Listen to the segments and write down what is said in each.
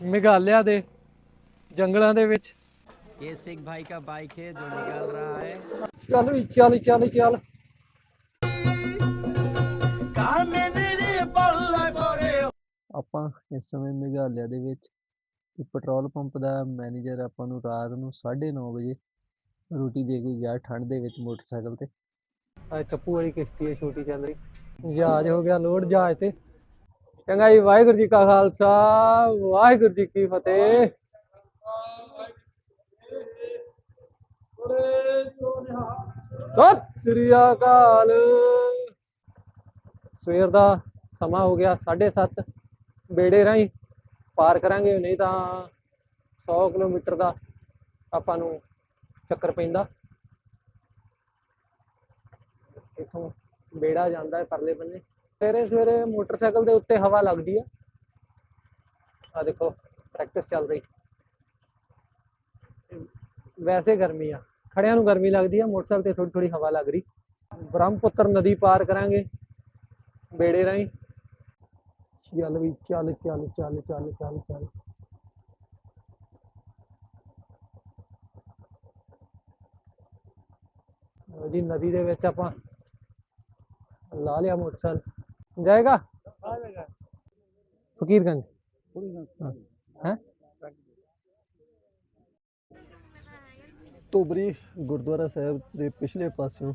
ਮੇਘਾਲਿਆ ਦੇ ਜੰਗਲਾਂ ਦੇ ਵਿੱਚ ये सिख भाई का बाइक है जो निकाल रहा है ਚੱਲ ਵੀ ਚੱਲ ਚੱਲ ਚੱਲ ਆਪਾਂ ਇਸ ਸਮੇਂ ਮੇਘਾਲਿਆ ਦੇ ਵਿੱਚ ਇੱਕ ਪੈਟਰੋਲ ਪੰਪ ਦਾ ਮੈਨੇਜਰ ਆਪਾਂ ਨੂੰ ਰਾਤ ਨੂੰ 9:30 ਵਜੇ ਰੋਟੀ ਦੇ ਕੇ ਗਿਆ ਠੰਡ ਦੇ ਵਿੱਚ ਮੋਟਰਸਾਈਕਲ ਤੇ ਆ ਚੱਪੂ ਵਾਲੀ ਕਿਸ਼ਤੀ ਹੈ ਛੋਟੀ ਚੱਲ ਰਹੀ ਜਹਾਜ਼ ਹੋ ਗਿਆ ਲੋਡ ਜਹਾਜ਼ ਤੇ ਚੰਗਾ ਜੀ, ਵਾਹਿਗੁਰੂ ਜੀ ਕਾ ਖਾਲਸਾ, ਵਾਹਿਗੁਰੂ ਜੀ ਕੀ ਫਤਿਹ। ਸਤਿ ਸ੍ਰੀ ਅਕਾਲ। ਸਵੇਰ ਦਾ ਸਮਾਂ ਹੋ ਗਿਆ 7:30 ਬੇੜੇ ਰਾਹੀਂ ਪਾਰ ਕਰਾਂਗੇ। ਨਹੀਂ ਤਾਂ 100 ਕਿਲੋਮੀਟਰ ਦਾ ਆਪਾਂ ਨੂੰ ਚੱਕਰ ਪੈਂਦਾ। ਇਥੋਂ ਬੇੜਾ ਜਾਂਦਾ ਹੈ ਪਰਲੇ ਬੰਨੇ। ਸਵੇਰੇ ਸਵੇਰੇ ਮੋਟਰਸਾਈਕਲ ਦੇ ਉੱਤੇ ਹਵਾ ਲੱਗਦੀ ਆ। ਆ ਦੇਖੋ ਪ੍ਰੈਕਟਿਸ ਚੱਲ ਰਹੀ। ਵੈਸੇ ਗਰਮੀ ਆ। ਖੜਿਆਂ ਨੂੰ ਗਰਮੀ ਲੱਗਦੀ ਆ, ਮੋਟਰਸਾਈਕਲ ਤੇ ਥੋੜੀ ਥੋੜੀ ਹਵਾ ਲੱਗ ਰਹੀ। ਬ੍ਰਹਮਪੁੱਤਰ ਨਦੀ ਪਾਰ ਕਰਾਂਗੇ, ਬੇੜੇ ਰਾਹੀਂ। ਚੱਲ ਵੀ, ਚੱਲ ਚੱਲ ਚੱਲ ਚੱਲ ਚੱਲ ਚੱਲ। ਜੀ, ਨਦੀ ਦੇ ਵਿੱਚ ਆਪਾਂ ਲਾ ਲਿਆ ਮੋਟਰਸਾਈਕਲ। ਜਾਏਗਾ? ਫਕੀਰਗੰਜ ਹੈ। ਤੋਬਰੀ ਗੁਰਦੁਆਰਾ ਸਾਹਿਬ ਦੇ ਪਿਛਲੇ ਪਾਸਿਓਂ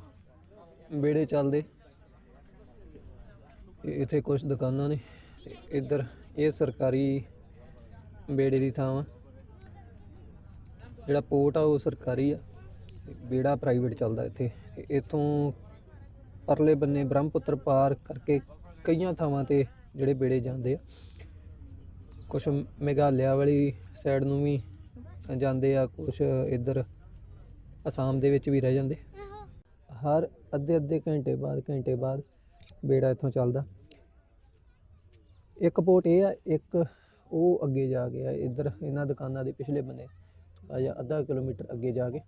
ਬੇੜੇ ਚੱਲਦੇ। ਇੱਥੇ ਕੁਝ ਦੁਕਾਨਾਂ ਨੇ। ਤੇ ਇੱਧਰ ਇਹ ਸਰਕਾਰੀ ਬੇੜੇ ਦੀ ਥਾਂ ਵਾ। ਜਿਹੜਾ ਪੋਰਟ ਆ ਉਹ ਸਰਕਾਰੀ ਆ। ਬੇੜਾ ਪ੍ਰਾਈਵੇਟ ਚੱਲਦਾ ਇੱਥੇ। ਇੱਥੋਂ ਪਰਲੇ ਬੰਨੇ ਬ੍ਰਹਮਪੁੱਤਰ ਪਾਰ ਕਰਕੇ ਕਈਆਂ ਥਾਵਾਂ ਤੇ ਜਿਹੜੇ ਬੇੜੇ ਜਾਂਦੇ ਆ। ਕੁਝ ਮੇਘਾਲਿਆ ਵਾਲੀ ਸਾਈਡ ਨੂੰ ਵੀ ਜਾਂਦੇ ਆ ਕੁਝ ਇੱਧਰ ਅਸਾਮ ਦੇ ਵਿੱਚ ਵੀ ਰਹਿ ਜਾਂਦੇ। ਹਰ ਅੱਧੇ ਅੱਧੇ ਘੰਟੇ ਬਾਅਦ ਘੰਟੇ ਬਾਅਦ ਬੇੜਾ ਇੱਥੋਂ ਚੱਲਦਾ। ਇੱਕ ਪੋਰਟ ਇਹ ਆ, ਇੱਕ ਉਹ ਅੱਗੇ ਜਾ ਕੇ ਆ, ਇੱਧਰ ਇਹਨਾਂ ਦੁਕਾਨਾਂ ਦੇ ਪਿਛਲੇ ਬੰਨੇ ਥੋੜ੍ਹਾ ਜਿਹਾ ਅੱਧਾ ਕਿਲੋਮੀਟਰ ਅੱਗੇ ਜਾ ਕੇ।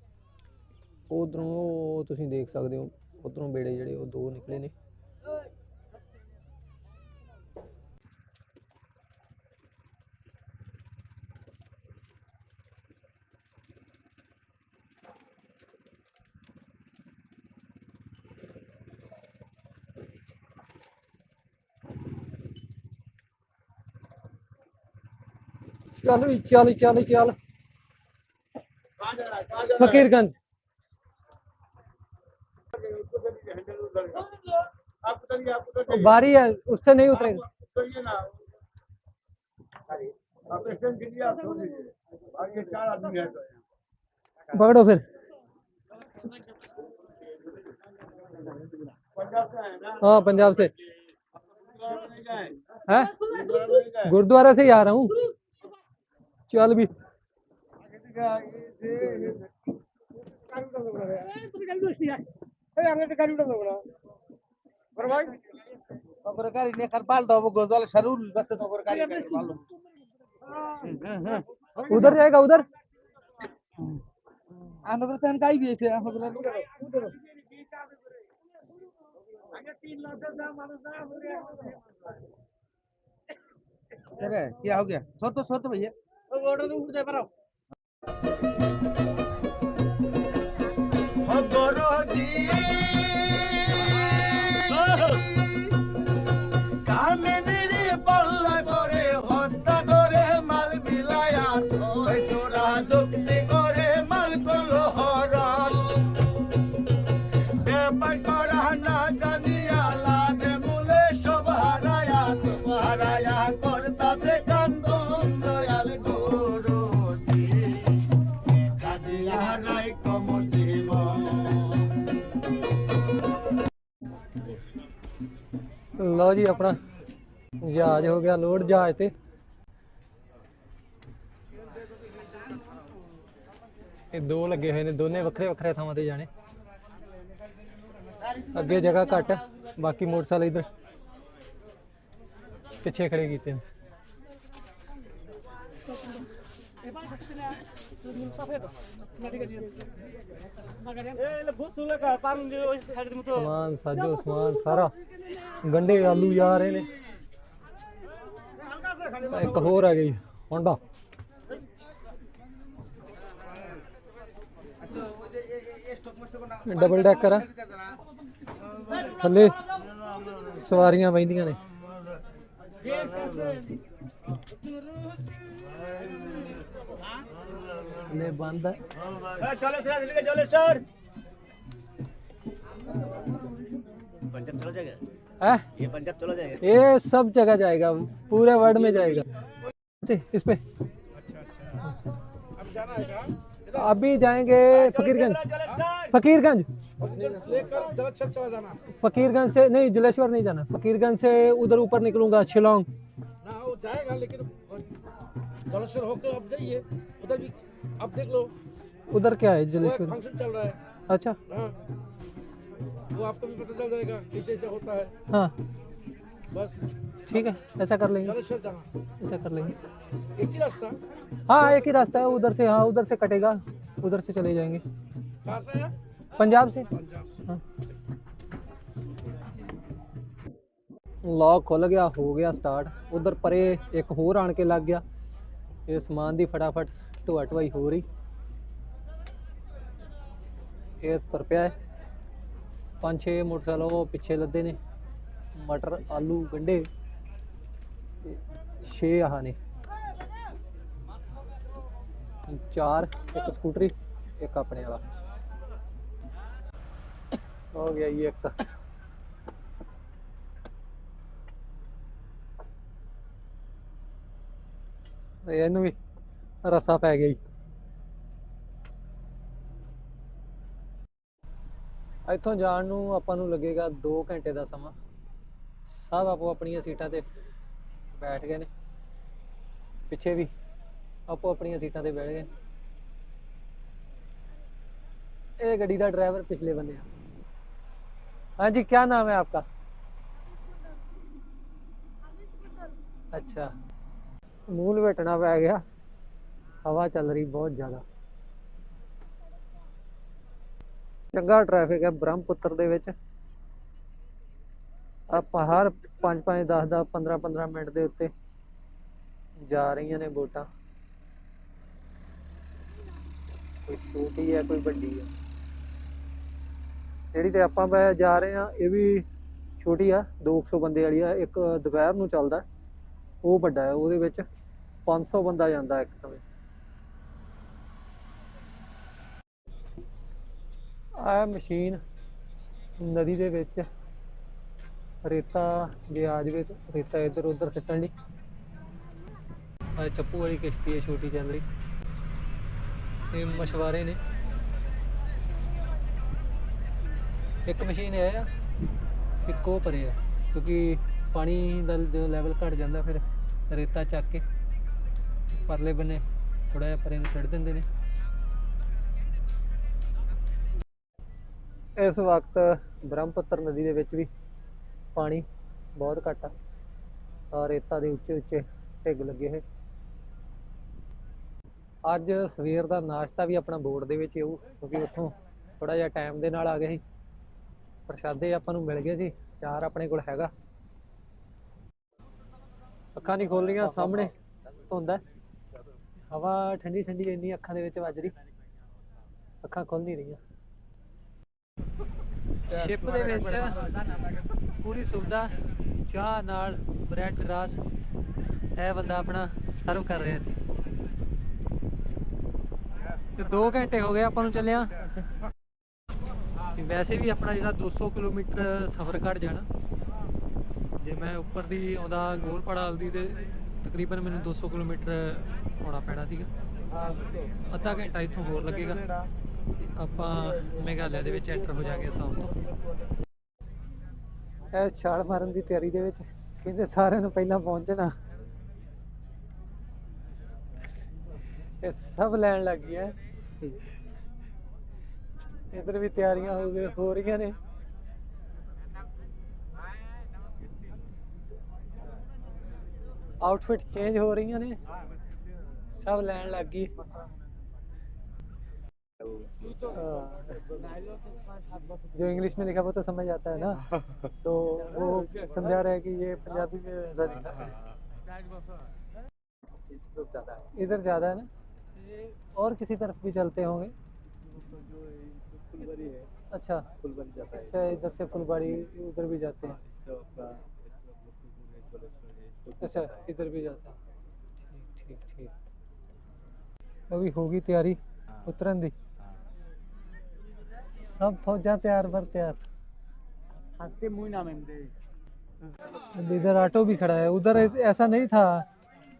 ਉਧਰੋਂ ਤੁਸੀਂ ਦੇਖ ਸਕਦੇ ਹੋ, ਉਧਰੋਂ ਬੇੜੇ ਜਿਹੜੇ ਉਹ ਦੋ ਨਿਕਲੇ ਨੇ। चल चल चल चल फकीरगंज बारी है उससे नहीं उतरे पकड़ो फिर हाँ पंजाब से है गुरुद्वारा से ही आ रहा हूँ चल भी Nogorkari ne karbal do gozal sharul bas nogorkari malu. उधर जाएगा उधर Anogorkan kai bi se anogorkan अरे क्या हो गया सो तो सो तो भैया ଗୋଡ଼ରୁ ଉଠି ଯାଇପାର ਲਓ ਜੀ ਆਪਣਾ ਜਹਾਜ਼ ਹੋ ਗਿਆ ਲੋਡ ਜਹਾਜ਼ ਤੇ। ਇਹ ਦੋ ਲੱਗੇ ਹੋਏ ਨੇ, ਦੋਨੇ ਵੱਖਰੇ ਵੱਖਰੇ ਥਾਵਾਂ ਤੇ ਜਾਣੇ। ਅੱਗੇ ਜਗ੍ਹਾ ਘੱਟ, ਬਾਕੀ ਮੋਟਰਸਾਈਕਲ ਇਧਰ ਪਿੱਛੇ ਖੜੇ ਕੀਤੇ ਨੇ। ਸਮਾਨ ਸਾਜੋ, ਸਮਾਨ ਸਾਰਾ। ਗੰਡੇ ਆਲੂ ਜਾ ਰਹੇ ਨੇ ਇੱਕ ਹੋਰ ਆ ਗਈ ਹੋਂਡਾ ਡਬਲ ਡੈਕਰ ਆ ਥੱਲੇ ਸਵਾਰੀਆਂ ਬੈਂਦੀਆਂ ਨੇ ਲੈ ਬੰਦ ਹੈ पंजाब चला जाएगा है? ये पंजाब चला जाएगा। ये सब जगह जाएगा पूरे वर्ल्ड में जाएगा। इस पे। अभी जाएँगे फकीरगंज। फकीरगंज? लेकर जलक्षर चला जाना फकीरगंज से नहीं जलेश्वर नहीं जाना। फकीरगंज से उधर ऊपर निकलूँगा शिलोंग। जाएगा लेकिन होकर अब जाइए। उधर भी अब देख लो। उधर क्या है जलेश्वर? फ़ंक्शन चल रहा है। अच्छा। हाँ। वो आपको भी पता चल जाएगा ऐसे ऐसे होता है। हाँ। बस। ठीक है ऐसा कर लेंगे। ऐसा कर लेंगे। एक ही रास्ता? हाँ एक ही रास्ता है उधर से हाँ उधर से कटेगा उधर से चले जाएँगे। कहाँ से है? पंजाब से। पंजाब से। हाँ। लॉक खुल गया हो गया स्टार्ट। उधर परे एक होर आन के लग गया। ये समान दी फटाफट ढोआ ढोआई हो रही। ये तुर है। ਪੰਜ ਛੇ ਮੋਟਰਸਾਈਕਲ ਉਹ ਪਿੱਛੇ ਲੱਦੇ ਨੇ। ਮਟਰ, ਆਲੂ, ਗੰਡੇ ਤੇ ਛੇ ਆਹ ਨੇ। ਚਾਰ, ਇੱਕ ਸਕੂਟਰੀ, ਇੱਕ ਆਪਣੇ ਵਾਲਾ। ਹੋ ਗਿਆ ਜੀ ਇੱਕ। ਇਹਨੂੰ ਵੀ ਰਸਾ ਪੈ ਗਿਆ ਜੀ। ਇੱਥੋਂ ਜਾਣ ਨੂੰ ਆਪਾਂ ਨੂੰ ਲੱਗੇਗਾ 2 ਘੰਟੇ ਦਾ ਸਮਾਂ। ਸਭ ਆਪੋ ਆਪਣੀਆਂ ਸੀਟਾਂ ਤੇ ਬੈਠ ਗਏ ਨੇ। ਪਿੱਛੇ ਵੀ ਆਪੋ ਆਪਣੀਆਂ ਸੀਟਾਂ ਤੇ ਬੈਠ ਗਏ ਇਹ ਗੱਡੀ ਦਾ ਡਰਾਈਵਰ ਪਿਛਲੇ ਬੰਦੇ ਆ। ਹਾਂਜੀ ਕੀ ਨਾਮ ਹੈ ਆਪਕਾ? ਅੱਛਾ। ਮੂਲ ਵੇਟਣਾ ਪੈ ਗਿਆ। ਹਵਾ ਚੱਲ ਰਹੀ ਬਹੁਤ ਜ਼ਿਆਦਾ। ਚੰਗਾ ਟ੍ਰੈਫਿਕ ਹੈ ਬ੍ਰਹਮਪੁੱਤਰ ਦੇ ਵਿੱਚ। ਆਪਾਂ ਹਰ 5 5 10 10 15 15 ਮਿੰਟ ਦੇ ਉੱਤੇ ਜਾ ਰਹੀਆਂ ਨੇ ਬੋਟਾਂ ਕੋਈ ਛੋਟੀ ਹੈ, ਕੋਈ ਵੱਡੀ ਹੈ। ਜਿਹੜੀ ਤੇ ਆਪਾਂ ਜਾ ਰਹੇ ਆ ਇਹ ਵੀ ਛੋਟੀ ਆ 200 ਬੰਦੇ ਵਾਲੀ ਆ। ਇੱਕ ਦੁਪਹਿਰ ਨੂੰ ਚੱਲਦਾ। ਉਹ ਵੱਡਾ ਹੈ, ਉਹਦੇ ਵਿੱਚ 500 ਬੰਦਾ ਜਾਂਦਾ ਇੱਕ ਸਮੇਂ। ਆ ਮਸ਼ੀਨ ਨਦੀ ਦੇ ਵਿੱਚ ਰੇਤਾ ਜੇ ਆ ਜਾਵੇ ਰੇਤਾ ਇੱਧਰ ਉੱਧਰ ਸਿੱਟਣ ਲਈ। ਆ ਚੱਪੂ ਵਾਲੀ ਕਿਸ਼ਤੀ ਹੈ ਛੋਟੀ ਚੱਲ ਰਹੀ ਇਹ ਮਸ਼ਵਾਰੇ ਨੇ। ਇੱਕ ਮਸ਼ੀਨ ਹੈ ਆ, ਇੱਕ ਉਹ ਪਰੇ ਆ, ਕਿਉਂਕਿ ਪਾਣੀ ਦਾ ਜਦੋਂ ਲੈਵਲ ਘਟ ਜਾਂਦਾ ਫਿਰ ਰੇਤਾ ਚੱਕ ਕੇ ਪਰਲੇ ਬੰਨੇ ਥੋੜਾ ਜਿਹਾ ਪਰੇ ਨੂੰ ਛੱਡ ਦਿੰਦੇ ਨੇ। ਇਸ ਵਕਤ ਬ੍ਰਹਮਪੁੱਤਰ ਨਦੀ ਦੇ ਵਿੱਚ ਵੀ ਪਾਣੀ ਬਹੁਤ ਘੱਟ ਆ। ਔਰ ਰੇਤਾ ਦੇ ਉੱਚੇ ਉੱਚੇ ਢਿੱਗ ਲੱਗੇ ਹੋਏ। ਅੱਜ ਸਵੇਰ ਦਾ ਨਾਸ਼ਤਾ ਵੀ ਆਪਣਾ ਬੋਰਡ ਦੇ ਵਿੱਚ ਹੀ ਕਿਉਂਕਿ ਉੱਥੋਂ ਥੋੜਾ ਜਿਹਾ ਟਾਈਮ ਦੇ ਨਾਲ ਆ ਗਏ ਸੀ। ਪ੍ਰਸ਼ਾਦੇ ਆਪਾਂ ਨੂੰ ਮਿਲ ਗਏ ਸੀ, ਚਾਰ ਆਪਣੇ ਕੋਲ ਹੈਗਾ। ਅੱਖਾਂ ਨਹੀਂ ਖੋਲ ਰਹੀਆਂ ਸਾਹਮਣੇ ਧੁੰਦ ਹਵਾ ਠੰਡੀ ਠੰਡੀ ਇੰਨੀ ਅੱਖਾਂ ਦੇ ਵਿੱਚ ਵੱਜ ਰਹੀ। ਅੱਖਾਂ ਖੁੱਲ ਨਹੀਂ ਰਹੀਆਂ। ਸ਼ਿਪ ਦੇ ਵਿੱਚ ਪੂਰੀ ਸੁਵਿਧਾ, ਚਾਹ ਨਾਲ ਬ੍ਰੈਡ, ਰਾਸ, ਇਹ ਬੰਦਾ ਆਪਣਾ ਸਰਵ ਕਰ ਰਿਹਾ ਸੀ ਤੇ 2 ਘੰਟੇ ਹੋ ਗਏ ਆਪਾਂ ਨੂੰ ਚੱਲਿਆ। ਵੈਸੇ ਵੀ ਆਪਣਾ ਜਿਹੜਾ 200 ਕਿਲੋਮੀਟਰ ਸਫ਼ਰ ਘੱਟ ਜਾਣਾ, ਜੇ ਮੈਂ ਉੱਪਰ ਦੀ ਆਉਂਦਾ ਗੋਲਪੜਾ ਹਲਦੀ ਤੇ ਤਕਰੀਬਨ ਮੈਨੂੰ 200 ਕਿਲੋਮੀਟਰ ਆਉਣਾ ਪੈਣਾ ਸੀਗਾ। ਅੱਧਾ ਘੰਟਾ ਇੱਥੋਂ ਹੋਰ ਲੱਗੇਗਾ। ਆਪਾਂ ਮੇਘਾਲਿਆ ਦੇ ਵਿੱਚ ਐਂਟਰ ਹੋ ਜਾਗੇ ਸ਼ਾਮ ਤੋਂ। ਇਹ ਛਾਲ ਮਾਰਨ ਦੀ ਤਿਆਰੀ ਦੇ ਵਿੱਚ ਕਹਿੰਦੇ ਸਾਰਿਆਂ ਨੂੰ ਪਹਿਲਾਂ ਪਹੁੰਚਣਾ। ਇਹ ਸਭ ਲੈਣ ਲੱਗ ਗਿਆ ਇਧਰ ਵੀ ਤਿਆਰੀਆਂ ਹੋ ਗਈ ਹੋ ਰਹੀਆਂ ਨੇ। ਆਊਟਫਿਟ ਚੇਂਜ ਹੋ ਰਹੀਆਂ ਨੇ। ਸਭ ਲੈਣ ਲੱਗ ਗਈ। जो इंग्लिश में लिखा वो तो समझ आता है ना? तो वो समझा रहा है कि ये पंजाबी में ऐसा लिखा इधर ज़्यादा है ना? और किसी तरफ़ भी चलते होंगे? अच्छा अच्छा इधर से फुलबाड़ी उधर भी जाते हैं। अच्छा इधर भी जाता है। ठीक ठीक ठीक। अभी होगी तैयारी हाँ, उतरन दी? हाँ। सब फौजा तैयार बर तैयार। हँसते मुँह ना मेमदे इधर ऑटो भी खड़ा है उधर ऐसा नहीं था।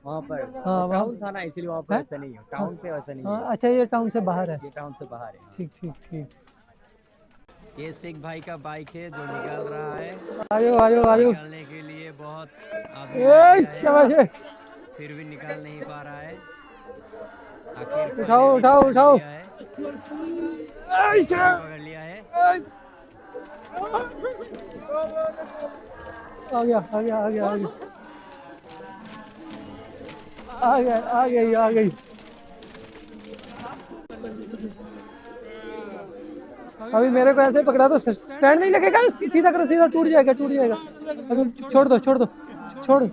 वहाँ पर। हाँ, वहाँ- टाउन था ना इसलिए वहाँ पर ऐसा नहीं है। टाउन पे वैसा नहीं हाँ है। अच्छा ये टाउन से बाहर है। ये टाउन से बाहर है। ठीक ठीक ठीक। ये सिख भाई का बाइक है जो निकल रहा है। आयो आयो आयो। निकालने के लिए बहुत आदमी है। फिर भी निकाल नहीं पा रहा है। उठाओ, उठाओ, उठाओ। है है अभी मेरे को ऐसे पकड़ा तो स्टैंड नहीं लगेगा? सीधा करो, सीधा टूट जाएगा टूट जाएगा। अभी छोड़ दो छोड़ दो छोड़ दो।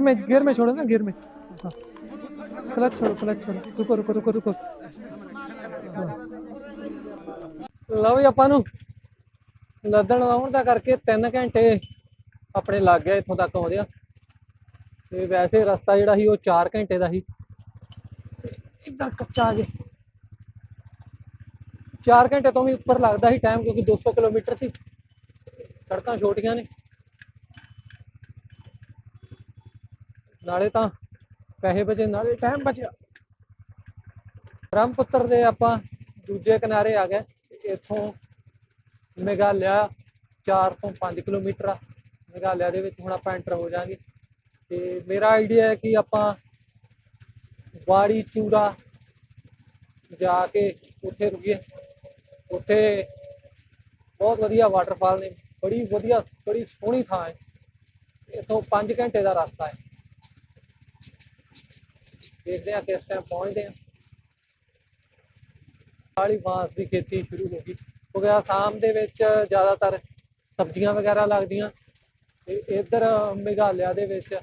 में, गियर में छोड़ो ना, गियर में। हाँ। क्लच छोड़ो क्लच छोड़ो। रुको रुको रुको रुको। हाँ। ਲਓ ਜੀ ਆਪਾਂ ਨੂੰ। ਲੱਦਣ ਆਉਣ ਦਾ ਕਰਕੇ 3 ਘੰਟੇ ਆਪਣੇ ਲੱਗ ਗਏ ਇੱਥੋਂ ਤੱਕ ਆਉਂਦਿਆਂ। ਤੇ ਵੈਸੇ ਰਸਤਾ ਜਿਹੜਾ ਸੀ, ਉਹ 4 ਘੰਟੇ ਦਾ ਸੀ। ਇਦਾਂ ਕੱਚਾ ਜੇ। 4 ਘੰਟੇ ਤੋਂ ਵੀ ਉੱਪਰ ਲੱਗਦਾ ਸੀ ਟਾਈਮ ਕਿਉਂਕਿ 200 ਕਿਲੋਮੀਟਰ ਸੀ। ਸੜਕਾਂ ਛੋਟੀਆਂ ਨੇ। ਨਾਲੇ ਤਾਂ ਪੈਸੇ ਬਚੇ, ਨਾਲੇ ਟਾਈਮ ਬਚਿਆ। ਬ੍ਰਹਮਪੁੱਤਰ ਦੇ ਆਪਾਂ ਦੂਜੇ ਕਿਨਾਰੇ ਆ ਗਏ, ਇੱਥੋਂ ਮੇਘਾਲਿਆ 4 ਤੋਂ 5 ਕਿਲੋਮੀਟਰ ਆ। ਮੇਘਾਲਿਆ ਦੇ ਵਿੱਚ ਹੁਣ ਆਪਾਂ ਐਂਟਰ ਹੋ ਜਾਾਂਗੇ ਤੇ ਮੇਰਾ ਆਈਡੀਆ ਹੈ ਕਿ ਆਪਾਂ ਬਾੜੀ ਚੂੜਾ ਜਾ ਕੇ ਉੱਥੇ ਰੁਕੀਏ। ਉੱਥੇ ਬਹੁਤ ਵਧੀਆ ਵਾਟਰਫਾਲ ਨੇ, ਬੜੀ ਵਧੀਆ, ਬੜੀ ਸੋਹਣੀ ਥਾਂ ਹੈ। ਇੱਥੋਂ 5 ਘੰਟੇ ਦਾ ਰਸਤਾ ਹੈ। ਦੇਖਦੇ ਹਾਂ ਕਿਸ ਟਾਈਮ ਪਹੁੰਚਦੇ ਹਾਂ। ਵਾਲੀ ਬਾਂਸ ਦੀ ਖੇਤੀ ਸ਼ੁਰੂ ਹੋ ਗਈ। ਕਿਉਂਕਿ ਆਸਾਮ ਦੇ ਵਿੱਚ ਜ਼ਿਆਦਾਤਰ ਸਬਜ਼ੀਆਂ ਵਗੈਰਾ ਲੱਗਦੀਆਂ। ਤੇ ਇੱਧਰ ਮੇਘਾਲਿਆ ਦੇ ਵਿੱਚ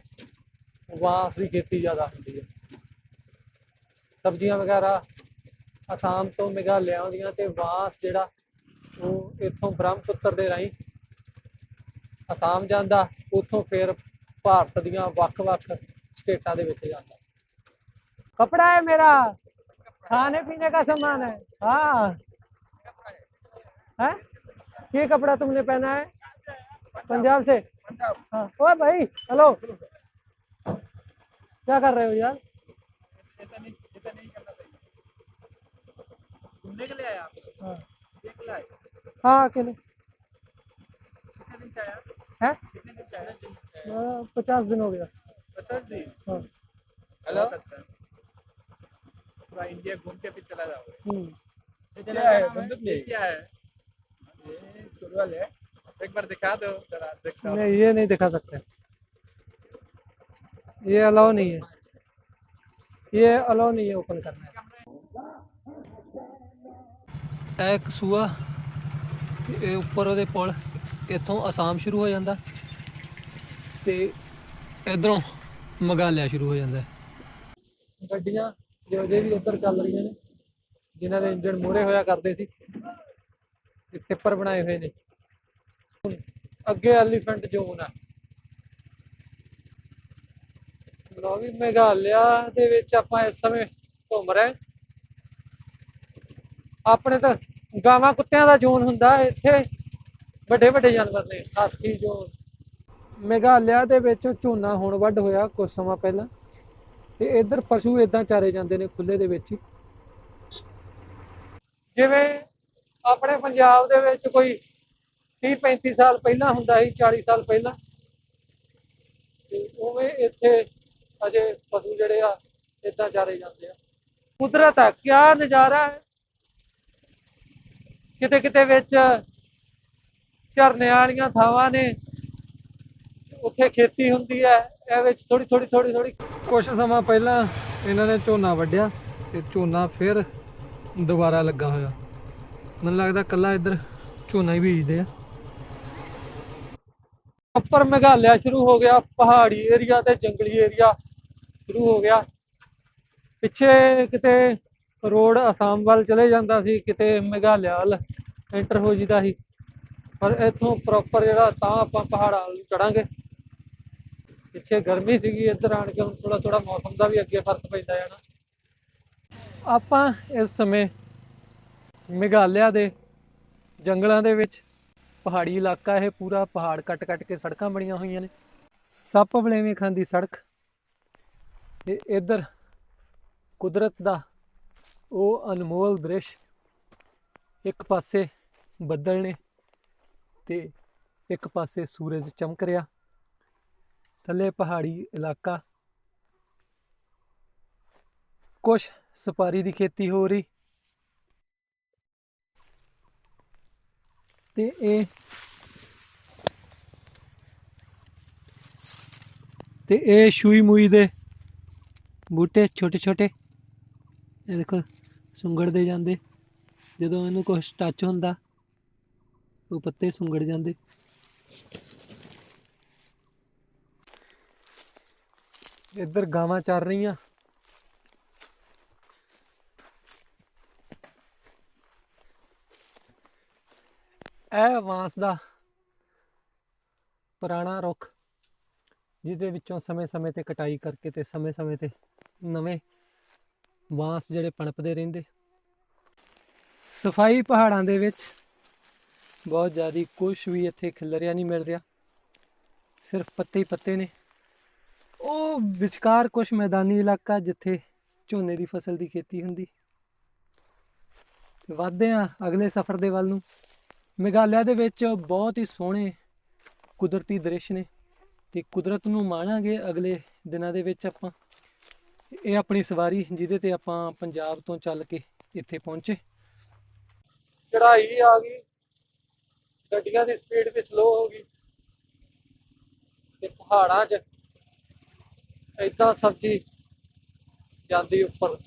ਬਾਂਸ ਦੀ ਖੇਤੀ ਜ਼ਿਆਦਾ ਹੁੰਦੀ ਹੈ। ਸਬਜ਼ੀਆਂ ਵਗੈਰਾ ਅਸਾਮ ਤੋਂ ਮੇਘਾਲਿਆ ਆਉਂਦੀਆਂ ਤੇ ਬਾਂਸ ਜਿਹੜਾ ਉਹ ਇੱਥੋਂ ਬ੍ਰਹਮਪੁੱਤਰ ਦੇ ਰਾਹੀਂ ਅਸਾਮ ਜਾਂਦਾ, ਉੱਥੋਂ ਫੇਰ ਭਾਰਤ ਦੀਆਂ ਵੱਖ-ਵੱਖ ਸਟੇਟਾਂ ਦੇ ਵਿੱਚ ਜਾਂਦਾ। ਕਪੜਾ ਹੈ ਮੇਰਾ। खाने पीने का सामान है। हाँ। है? ये कपड़ा तुमने पहना है? पंजाब से? हाँ। ओ भाई हेलो। क्या कर रहे हो यार? घूमने के लिए आया? हाँ। हाँ अकेले। है? हाँ, पचास दिन हो गया। पचास दिन? हाँ। हेलो पूरा इंडिया घूम के फिर चला जाओगे हम्म। क्या है बंदूक ये क्या है ये सुरवाल है एक बार दिखा दो जरा देखता हूँ नहीं ये नहीं दिखा सकते ये अलाउ नहीं है ये अलाउ नहीं है ओपन करना ਇਹ ਕਸੂਆ ਇਹ ਉੱਪਰ ਉਹਦੇ ਪੁਲ ਇੱਥੋਂ ਅਸਾਮ ਸ਼ੁਰੂ ਹੋ ਜਾਂਦਾ ਤੇ ਇਧਰੋਂ ਮਗਾਲਿਆ ਸ਼ੁਰੂ ਹੋ ਜਾਂਦਾ ਗੱਡੀਆਂ ਜੋ ਜੇ ਵੀ ਉੱਧਰ ਚੱਲ ਰਹੀਆਂ ਨੇ ਜਿਨ੍ਹਾਂ ਦੇ ਇੰਜਣ ਮੋਰੇ ਹੋਇਆ ਕਰਦੇ ਸੀ ਤੇ ਟਿੱਪਰ ਬਣਾਏ ਹੋਏ ਨੇ। ਅੱਗੇ ਐਲੀਫੈਂਟ ਜ਼ੋਨ ਆ। ਲੋ ਵੀ ਮੇਘਾਲਿਆ ਦੇ ਵਿੱਚ ਆਪਾਂ ਇਸ ਸਮੇਂ ਘੁੰਮ ਰਹੇ ਆਪਣੇ ਤਾਂ ਗਾਵਾਂ ਕੁੱਤਿਆਂ ਦਾ ਜ਼ੋਨ ਹੁੰਦਾ ਹੈ, ਇੱਥੇ ਵੱਡੇ ਵੱਡੇ ਜਾਨਵਰ ਨੇ ਹਾਥੀ ਜ਼ੋਨ ਮੇਘਾਲਿਆ ਦੇ ਵਿੱਚ ਝੋਨਾ ਹੁਣ ਵੱਢ ਹੋਇਆ ਕੁਝ ਸਮਾਂ ਪਹਿਲਾਂ। ਤੇ ਇੱਧਰ ਪਸ਼ੂ ਇਦਾਂ ਚਾਰੇ ਜਾਂਦੇ ਨੇ ਖੁੱਲੇ ਦੇ ਵਿੱਚ ਜਿਵੇਂ ਆਪਣੇ ਪੰਜਾਬ ਦੇ ਵਿੱਚ ਕੋਈ 30 35 ਸਾਲ ਪਹਿਲਾਂ ਹੁੰਦਾ ਸੀ 40 ਸਾਲ ਪਹਿਲਾਂ। ਤੇ ਉਵੇਂ ਇੱਥੇ ਅਜੇ ਪਸ਼ੂ ਜਿਹੜੇ ਆ ਇਦਾਂ ਚਾਰੇ ਜਾਂਦੇ ਆ। ਕੁਦਰਤ ਆ, ਕਿਆ ਨਜ਼ਾਰਾ ਹੈ। ਕਿਤੇ ਕਿਤੇ ਵਿੱਚ ਝਰਨੇ ਵਾਲੀਆਂ ਥਾਵਾਂ ਨੇ, ਉੱਥੇ ਖੇਤੀ ਹੁੰਦੀ ਹੈ, ਇਹ ਵਿੱਚ ਥੋੜੀ ਥੋੜੀ ਥੋੜੀ ਥੋੜੀ ਕੁਝ ਸਮਾਂ ਪਹਿਲਾਂ ਇਹਨਾਂ ਨੇ ਝੋਨਾ ਵੱਢਿਆ ਤੇ ਝੋਨਾ ਫਿਰ ਦੁਬਾਰਾ ਲੱਗਾ ਹੋਇਆ। ਮੈਨੂੰ ਲੱਗਦਾ ਕੱਲਾ ਇੱਧਰ ਝੋਨਾ ਹੀ ਬੀਜਦੇ ਆ। ਉੱਪਰ ਮੇਘਾਲਿਆ ਸ਼ੁਰੂ ਹੋ ਗਿਆ, ਪਹਾੜੀ ਏਰੀਆ ਤੇ ਜੰਗਲੀ ਏਰੀਆ ਸ਼ੁਰੂ ਹੋ ਗਿਆ। ਪਿੱਛੇ ਕਿਤੇ ਰੋਡ ਅਸਾਮ ਵੱਲ ਚਲੇ ਜਾਂਦਾ ਸੀ, ਕਿਤੇ ਮੇਘਾਲਿਆ ਵੱਲ ਐਂਟਰ ਹੋ ਜਾਂਦਾ ਸੀ। ਪਰ ਇੱਥੋਂ ਪ੍ਰੋਪਰ ਜਿਹੜਾ ਤਾਂ ਆਪਾਂ ਪਹਾੜਾਂ ਵੱਲ ਚੜਾਂਗੇ। ਪਿੱਛੇ ਗਰਮੀ ਸੀਗੀ, ਇੱਧਰ ਆਣ ਕੇ ਹੁਣ ਥੋੜਾ ਥੋੜਾ ਮੌਸਮ ਦਾ ਵੀ ਅੱਗੇ ਫ਼ਰਕ ਪੈਂਦਾ ਹੈ ਨਾ। ਆਪਾਂ ਇਸ ਸਮੇਂ ਮੇਘਾਲਿਆ ਦੇ ਜੰਗਲਾਂ ਦੇ ਵਿੱਚ ਪਹਾੜੀ ਇਲਾਕਾ, ਇਹ ਪੂਰਾ ਪਹਾੜ ਕੱਟ ਕੱਟ ਕੇ ਸੜਕਾਂ ਬਣੀਆਂ ਹੋਈਆਂ ਨੇ। ਸੱਪ ਵਲੇਵੇਂ ਖਾਂਦੀ ਸੜਕ ਤੇ ਇੱਧਰ ਕੁਦਰਤ ਦਾ ਉਹ ਅਨਮੋਲ ਦ੍ਰਿਸ਼ ਇੱਕ ਪਾਸੇ ਬੱਦਲ ਨੇ ਤੇ ਇੱਕ ਪਾਸੇ ਸੂਰਜ ਚਮਕ ਰਿਹਾ। ਥੱਲੇ ਪਹਾੜੀ ਇਲਾਕਾ। ਕੁਛ ਸੁਪਾਰੀ ਦੀ ਖੇਤੀ ਹੋ ਰਹੀ। ਤੇ ਇਹ ਤੇ ਇਹ ਸ਼ੂਈ ਮੂਈ ਦੇ ਬੂਟੇ ਛੋਟੇ ਛੋਟੇ। ਇਹ ਦੇਖੋ, ਸੁੰਗੜਦੇ ਜਾਂਦੇ। ਜਦੋਂ ਇਹਨੂੰ ਕੁਛ ਟੱਚ ਹੁੰਦਾ, ਉਹ ਪੱਤੇ ਸੁੰਗੜ ਜਾਂਦੇ। ਇੱਧਰ ਗਾਵਾਂ ਚੱਲ ਰਹੀਆਂ। ਇਹ ਵਾਂਸ ਦਾ ਪੁਰਾਣਾ ਰੁੱਖ, ਜਿਹਦੇ ਵਿੱਚੋਂ ਸਮੇਂ-ਸਮੇਂ ਤੇ ਕਟਾਈ ਕਰਕੇ ਤੇ ਸਮੇਂ-ਸਮੇਂ ਤੇ ਨਵੇਂ ਵਾਂਸ ਜਿਹੜੇ ਪਣਪਦੇ ਰਹਿੰਦੇ। ਸਫ਼ਾਈ ਪਹਾੜਾਂ ਦੇ ਵਿੱਚ ਬਹੁਤ ਜ਼ਿਆਦਾ ਕੁਝ ਵੀ ਇੱਥੇ ਖਿਲਰਿਆ ਨਹੀਂ ਮਿਲ ਰਿਹਾ। ਸਿਰਫ ਪੱਤੇ ਹੀ ਪੱਤੇ ਨੇ। ਉਹ ਵਿਚਕਾਰ ਕੁਝ ਮੈਦਾਨੀ ਇਲਾਕਾ ਜਿੱਥੇ ਝੋਨੇ ਦੀ ਫਸਲ ਦੀ ਖੇਤੀ ਹੁੰਦੀ। ਵਧਦੇ ਵੱਧਦੇ ਆ ਅਗਲੇ ਸਫ਼ਰ ਦੇ ਵੱਲ ਨੂੰ। ਮੇਘਾਲਿਆ ਦੇ ਵਿੱਚ ਬਹੁਤ ਹੀ ਸੋਹਣੇ ਕੁਦਰਤੀ ਦ੍ਰਿਸ਼ ਨੇ ਤੇ ਕੁਦਰਤ ਨੂੰ ਮਾਣਾਂਗੇ ਅਗਲੇ ਦਿਨਾਂ ਦੇ ਵਿੱਚ ਆਪਾਂ। ਇਹ ਆਪਣੀ ਸਵਾਰੀ ਜਿਹਦੇ ਤੇ ਆਪਾਂ ਪੰਜਾਬ ਤੋਂ ਚੱਲ ਕੇ ਇੱਥੇ ਪਹੁੰਚੇ। ਚੜਾਈ ਵੀ ਆ ਗਈ। ਗੱਡੀਆਂ ਦੀ ਸਪੀਡ ਵੀ ਸਲੋ ਹੋ ਗਈ। ਤੇ ਪਹਾੜਾਂ 'ਚ ਏਦਾਂ ਸਬਜ਼ੀ ਜਾਂਦੀ ਉੱਪਰ।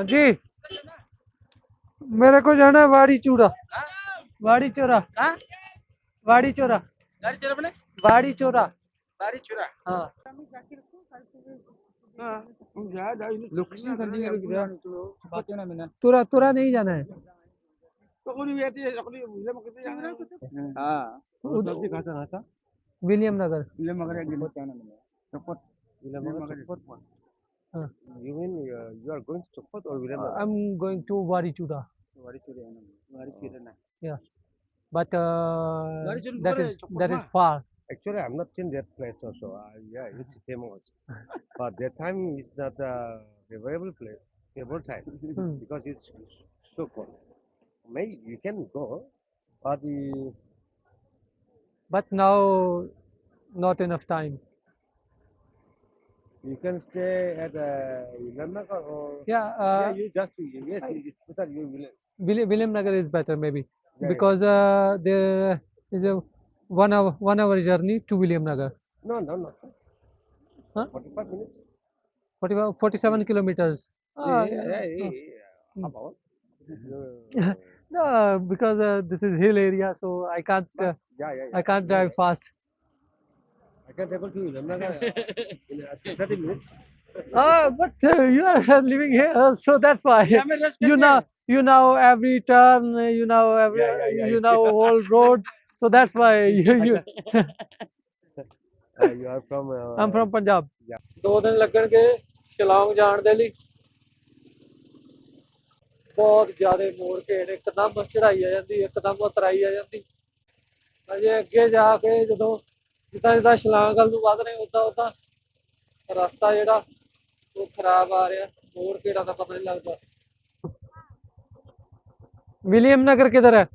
हाँ जी मेरे को जाना है वाड़ी चूड़ा वाड़ी चोरा हाँ वाड़ी चोरा गाड़ी बने वाड़ी चोरा चुरा हाँ लोकेशन है बातें ना तुरा तुरा नहीं जाना है हाँ उद- William Nagar Uh, you mean uh, you are going to Sopot or Virana? Uh, I'm going to Warichura. Oh. Yeah. But uh, that is that is far. Actually, I'm not in that place also. Uh, yeah, it's famous. but that time is not a favorable place, favorable time, hmm. because it's so cold. May you can go, but uh, But now, not enough time you can stay at uh, Villanueva or yeah yeah, uh, you just yes, it's better you will. Willi- William Nagar is better maybe Yeah, because uh, there is a one hour one hour journey to William Nagar No, no, no. Huh? Forty-five minutes. 45 47 kilometers Yeah, Ah, yeah, yeah, yeah, yeah, yeah. About? Uh, no because uh, this is hill area so I can't uh, yeah, yeah, yeah. I can't drive fast I can't able to remember in uh, 30 minutes. Uh, but uh, you are living here, so that's why. Yeah, I mean, you know, you know every turn, you know every, yeah, yeah, you know whole road. So that's why you. you uh, you are from. Uh, I'm from Punjab. Yeah. ਦੋ ਦਿਨ ਲੱਗਣਗੇ ਸ਼ਿਲਾਂਗ ਜਾਣ ਦੇ ਲਈ ਬਹੁਤ ਜ਼ਿਆਦਾ ਮੋੜ ਘੇੜ ਇੱਕਦਮ ਚੜਾਈ ਆ ਜਾਂਦੀ ਇੱਕਦਮ ਉਤਰਾਈ ਆ ਜਾਂਦੀ ਅਜੇ ਅੱਗੇ ਜਾ ਕੇ ਜਦੋਂ ਜਿੱਦਾਂ ਜਿੱਦਾਂ ਸ਼ਿਲੌਂਗ ਵੱਲ ਨੂੰ ਵੱਧ ਰਹੇ ਉਦਾਂ ਉਦਾਂ ਰਸਤਾ ਜਿਹੜਾ ਉਹ ਖਰਾਬ ਆ ਰਿਹਾ ਮੋੜ ਕਿਹੜਾ ਦਾ ਪਤਾ ਨਹੀਂ ਲੱਗਦਾ विलियम नगर किधर है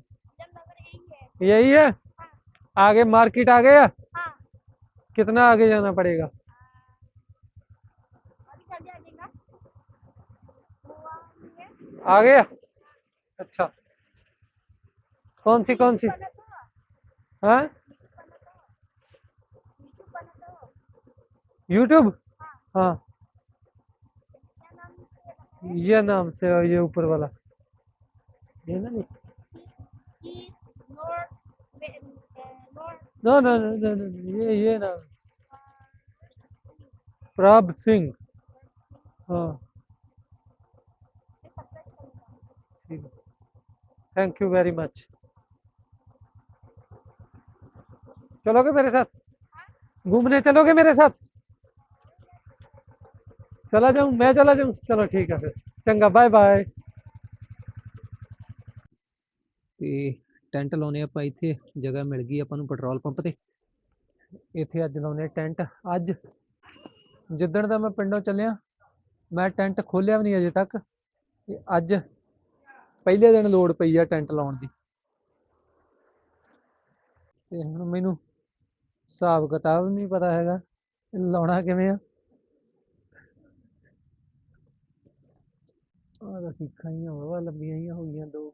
यही है आगे मार्केट आ गया कितना आगे जाना पड़ेगा आ गया अच्छा कौन सी कौन सी हाँ यूट्यूब हाँ। ये नाम से और ये ऊपर वाला। ये ना नहीं। No no no no no ये ये नाम। प्रभ सिंह। हाँ। ठीक है थैंक यू वेरी मच चलोगे मेरे साथ? घूमने चलोगे मेरे साथ? चला जाऊं मैं चला जाऊं चलो ठीक है फिर चंगा बाय बाय ਤੇ ਟੈਂਟ ਲਾਉਨੇ ਆਪਾਂ ਇੱਥੇ ਜਗ੍ਹਾ ਮਿਲ ਗਈ ਆਪਾਂ ਨੂੰ ਪੈਟਰੋਲ ਪੰਪ ਤੇ ਇੱਥੇ ਅੱਜ ਲਾਉਨੇ ਟੈਂਟ ਅੱਜ ਜਿੱਦਣ ਦਾ ਮੈਂ ਪਿੰਡੋਂ ਚੱਲਿਆ ਮੈਂ ਟੈਂਟ ਖੋਲਿਆ ਵੀ ਨਹੀਂ ਅਜੇ ਤੱਕ ਤੇ ਅੱਜ ਪਹਿਲੇ ਦਿਨ ਲੋੜ ਪਈ ਆ ਟੈਂਟ ਲਾਉਣ ਦੀ ਤੇ ਹੁਣ ਮੈਨੂੰ ਹਿਸਾਬ ਕਿਤਾਬ ਨਹੀਂ ਪਤਾ ਹੈਗਾ ਲਾਉਣਾ ਕਿਵੇਂ ਆ ਆਹ ਤਾਂ ਸਿੱਖਾਂ ਹੀ ਵਾਵਾ ਲੰਬੀਆਂ ਹੀ ਹੋ ਗਈਆਂ ਦੋ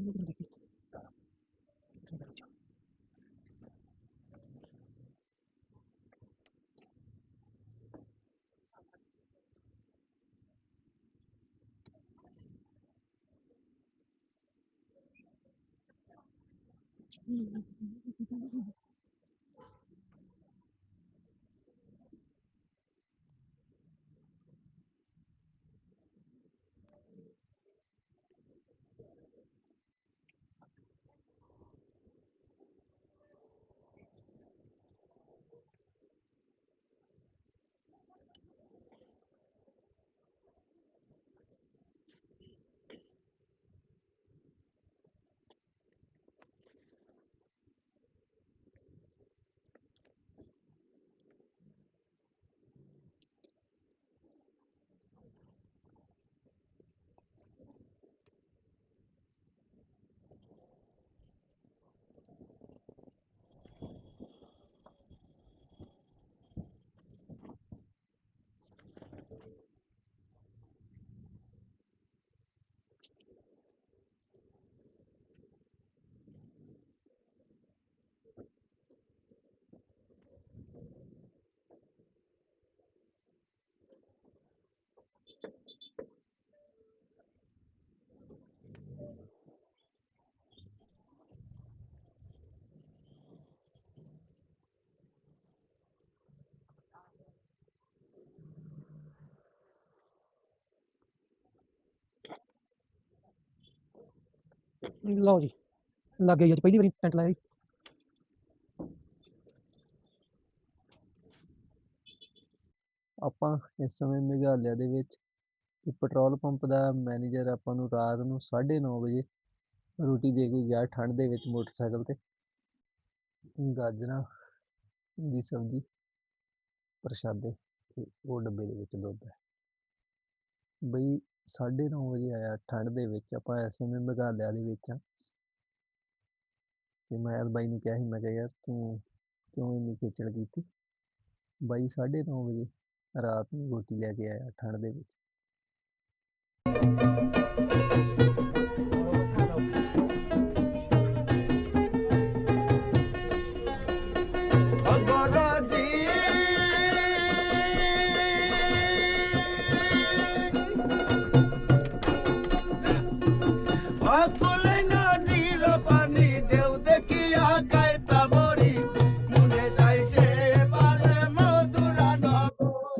Ini pun ada gift, salah. ਲਓ ਜੀ, ਲੱਗ ਗਈ ਅੱਜ ਪਹਿਲੀ ਵਾਰੀ ਟੈਂਟ ਲਾਇਆ ਜੀ। ਆਪਾਂ ਇਸ ਸਮੇਂ ਮੇਘਾਲਿਆ ਦੇ ਵਿੱਚ ਪੈਟਰੋਲ ਪੰਪ ਦਾ ਮੈਨੇਜਰ ਆਪਾਂ ਨੂੰ ਰਾਤ ਨੂੰ 9:30 ਵਜੇ ਰੋਟੀ ਦੇ ਕੇ ਗਿਆ ਠੰਡ ਦੇ ਵਿੱਚ ਮੋਟਰਸਾਈਕਲ ਤੇ। ਗਾਜਰਾਂ ਦੀ ਸਬਜ਼ੀ, ਪ੍ਰਸ਼ਾਦੇ ਤੇ ਉਹ ਡੱਬੇ ਦੇ ਵਿੱਚ ਦੁੱਧ ਹੈ। ਬਈ 9:30 ਵਜੇ ਆਇਆ, ਠੰਡ ਦੇ ਵਿੱਚ, ਆਪਾਂ ਇਸ ਸਮੇਂ ਮੇਘਾਲਿਆ ਦੇ ਵਿੱਚ ਹਾਂ। ਤੇ ਮੈਂ ਬਾਈ ਨੂੰ ਕਿਹਾ ਸੀ, ਮੈਂ ਕਿਹਾ, ਯਾਰ ਤੂੰ ਕਿਉਂ ਇੰਨੀ ਖੇਚਲ ਕੀਤੀ? ਬਾਈ 9:30 ਵਜੇ ਰਾਤ ਨੂੰ ਰੋਟੀ ਲੈ ਕੇ ਆਇਆ, ਠੰਡ ਦੇ ਵਿੱਚ।